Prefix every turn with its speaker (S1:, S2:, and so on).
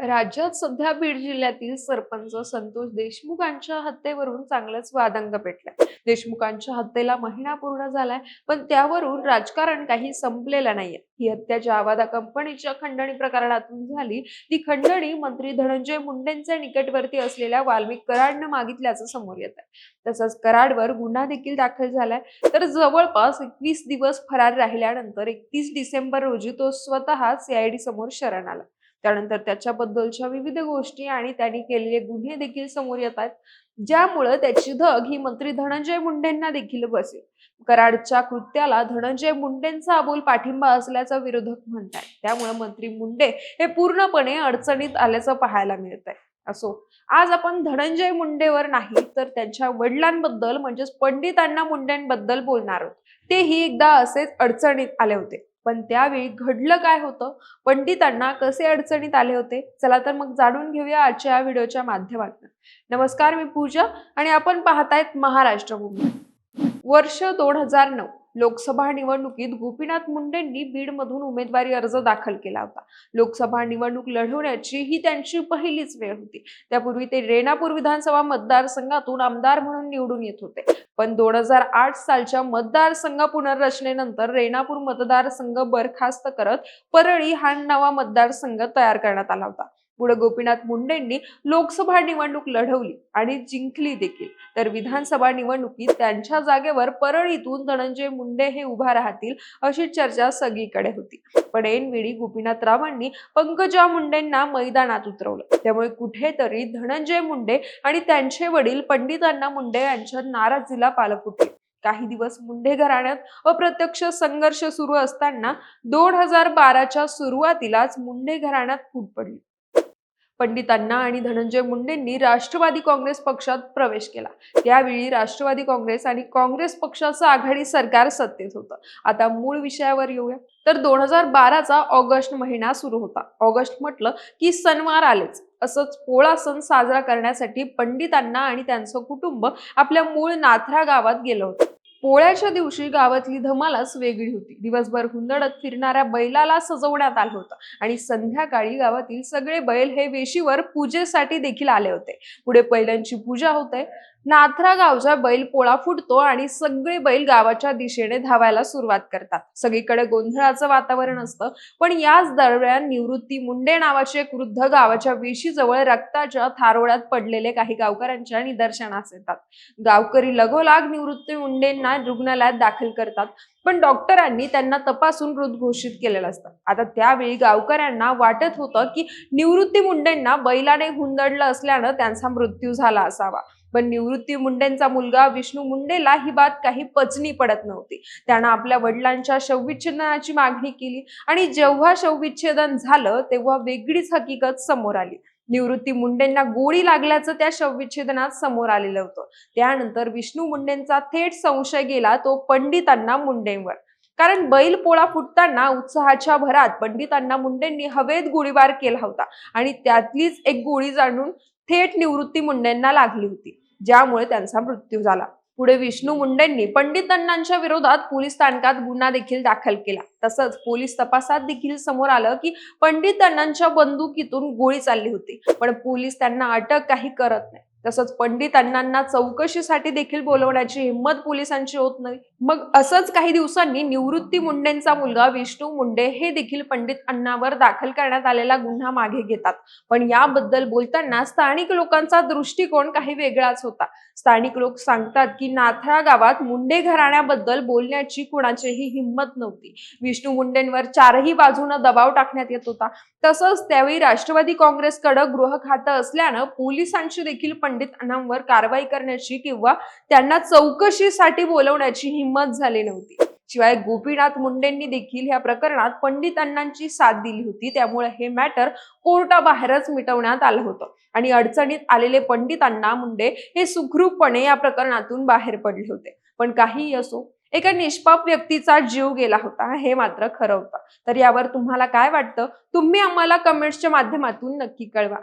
S1: राज्यात सध्या बीड जिल्ह्यातील सरपंच संतोष देशमुखांच्या हत्येवरून चांगलाच वादंग पेटलाय. देशमुखांच्या हत्येला महिना पूर्ण झालाय पण त्यावरून राजकारण काही संपलेलं नाहीये. ही हत्या ज्या आवादा कंपनीच्या खंडणी प्रकरणातून झाली ती खंडणी मंत्री धनंजय मुंडेंच्या निकटवर्ती असलेल्या वाल्मिक कराडनं मागितल्याचं समोर येत आहे. तसंच कराडवर गुन्हा देखील दाखल झालाय. तर जवळपास एकवीस दिवस फरार राहिल्यानंतर एकतीस डिसेंबर रोजी तो स्वतः सीआयडी समोर शरण आला. त्यानंतर त्याच्याबद्दलच्या विविध गोष्टी आणि त्यांनी केलेले गुन्हे देखील समोर येत आहेत ज्यामुळं त्याची धग ही मंत्री धनंजय मुंडेंना देखील बसेल. कराडच्या कृत्याला धनंजय मुंडेंचा अबोल पाठिंबा असल्याचा विरोधक म्हणतात त्यामुळे मंत्री मुंडे हे पूर्णपणे अडचणीत आल्याचं पाहायला मिळत आहे असो आज आपण धनंजय मुंडेवर नाही तर त्यांच्या वडिलांबद्दल म्हणजेच पंडितांना मुंडेंबद्दल बोलणार आहोत. तेही एकदा असेच अडचणीत आले होते. पण त्यावेळी घडलं काय होतं? पंडितांना कसे अडचणीत आले होते? चला तर मग जाणून घेऊया आजच्या या व्हिडिओच्या माध्यमातून. नमस्कार मी पूजा आणि आपण पाहतायत महाराष्ट्र भूमी वर्ष दोन हजार नऊ. लोकसभा निवडणुकीत गोपीनाथ मुंडेंनी बीडमधून उमेदवारी अर्ज दाखल केला होता. लोकसभा निवडणूक लढवण्याची ही त्यांची पहिलीच वेळ होती. त्यापूर्वी ते रेणापूर विधानसभा मतदारसंघातून आमदार म्हणून निवडून येत होते. पण दोन हजार आठ सालच्या मतदारसंघ पुनर्रचनेनंतर रेणापूर मतदारसंघ बरखास्त करत परळी हा नवा मतदारसंघ तयार करण्यात आला होता. पुढे गोपीनाथ मुंडेंनी लोकसभा निवडणूक लढवली आणि जिंकली देखील. तर विधानसभा निवडणुकीत त्यांच्या जागेवर परळीतून धनंजय मुंडे हे उभा राहतील अशी चर्चा सगळीकडे होती. पण ऐनवेळी गोपीनाथरावांनी पंकजा मुंडेंना मैदानात उतरवलं. त्यामुळे कुठेतरी धनंजय मुंडे आणि त्यांचे वडील पंडितांना मुंडे यांच्या नाराजीला पाल फुटले काही दिवस मुंडे घराण्यात अप्रत्यक्ष संघर्ष सुरू असताना दोन हजार बाराच्या सुरुवातीलाच मुंडे घराण्यात फूट पडली. पंडितांना आणि धनंजय मुंडेंनी राष्ट्रवादी काँग्रेस पक्षात प्रवेश केला. त्यावेळी राष्ट्रवादी काँग्रेस आणि काँग्रेस पक्षाचं आघाडी सरकार सत्तेत होतं. आता मूळ विषयावर येऊया. तर दोन हजार बाराचा ऑगस्ट महिना सुरू होता. ऑगस्ट म्हटलं की सणवार आलेच. असंच पोळा सण साजरा करण्यासाठी पंडितांना आणि त्यांचं कुटुंब आपल्या मूळ नाथरा गावात गेलं होतं. पोळ्याच्या दिवशी गावातली धमालाच वेगळी होती. दिवसभर हुंदडत फिरणाऱ्या बैलाला सजवण्यात आलं होतं आणि संध्याकाळी गावातील सगळे बैल हे वेशीवर पूजेसाठी देखील आले होते. पुढे बैलांची पूजा होते. नाथरा गावचा बैल पोळा फुटतो आणि सगळे बैल गावाच्या दिशेने धावायला सुरुवात करतात. सगळीकडे गोंधळाचं वातावरण असतं पण याच दरम्यान निवृत्ती मुंडे नावाचे एक वृद्ध गावाच्या वेशीजवळ रक्ताच्या थारोळ्यात पडलेले काही गावकऱ्यांच्या निदर्शनास येतात. गावकरी लगोलाग निवृत्ती मुंडेंना रुग्णालयात दाखल करतात पण डॉक्टरांनी त्यांना तपासून मृत घोषित केलेलं असतं. आता त्यावेळी गावकऱ्यांना वाटत होतं की निवृत्ती मुंडेंना बैलाने हुंदडलं असल्यानं त्यांचा मृत्यू झाला असावा. पण निवृत्ती मुंडेंचा मुलगा विष्णू मुंडेला ही बात काही पचनी पडत नव्हती. त्यानं आपल्या वडिलांच्या शवविच्छेदनाची मागणी केली आणि जेव्हा शवविच्छेदन झालं तेव्हा वेगळीच हकीकत समोर आली. निवृत्ती मुंडेंना गोळी लागल्याचं त्या शवविच्छेदनात समोर आलेलं होतं. त्यानंतर विष्णू मुंडेंचा थेट संशय गेला तो पंडितांना मुंडेंवर. कारण बैल पोळा फुटताना उत्साहाच्या भरात पंडितांना मुंडेंनी हवेत गोळीबार केला होता आणि त्यातलीच एक गोळी जाणून थेट निवृत्ती मुंडेंना लागली होती ज्यामुळे त्यांचा मृत्यू झाला. पुढे विष्णू मुंडेंनी पंडित अण्णांच्या विरोधात पोलीस स्थानकात गुन्हा देखील दाखल केला. तसंच पोलीस तपासात देखील समोर आलं की पंडित अण्णांच्या बंदुकीतून गोळी चालली होती पण पोलीस त्यांना अटक काही करत नाही. तसंच पंडित अण्णांना चौकशीसाठी देखील बोलवण्याची हिंमत पोलिसांची होत नाही. मग असंच काही दिवसांनी निवृत्ती मुंडेंचा मुलगा विष्णू मुंडे हे देखील पंडित अण्णावर दाखल करण्यात आलेला गुन्हा मागे घेतात. पण याबद्दल बोलताना स्थानिक लोकांचा दृष्टिकोन काही वेगळाच होता. स्थानिक लोक सांगतात की नाथळा गावात मुंडे घराण्याबद्दल बोलण्याची कुणाचीही हिंमत नव्हती. विष्णू मुंडेंवर चारही बाजूनं दबाव टाकण्यात येत होता. तसंच त्यावेळी राष्ट्रवादी काँग्रेसकडे गृह खातं असल्यानं पोलिसांची देखील पंडित अण्णांवर कारवाई करण्याची किंवा त्यांना चौकशीसाठी बोलवण्याची हिंमत झाली नव्हती. शिवाय गोपीनाथ मुंडेंनी देखील या प्रकरणात पंडित अण्णांची साथ दिली होती. त्यामुळे हे मॅटर कोर्टाबाहेरच मिटवण्यात आलं होतं. आणि अडचणीत आलेले पंडित अण्णा मुंडे हे सुखरूपपणे या प्रकरणातून बाहेर पडले होते. पण काहीही असो एका निष्पाप व्यक्तीचा जीव गेला होता हे मात्र खरं होतं. तर यावर तुम्हाला काय वाटतं? तुम्ही आम्हाला कमेंट्सच्या माध्यमातून नक्की कळवा.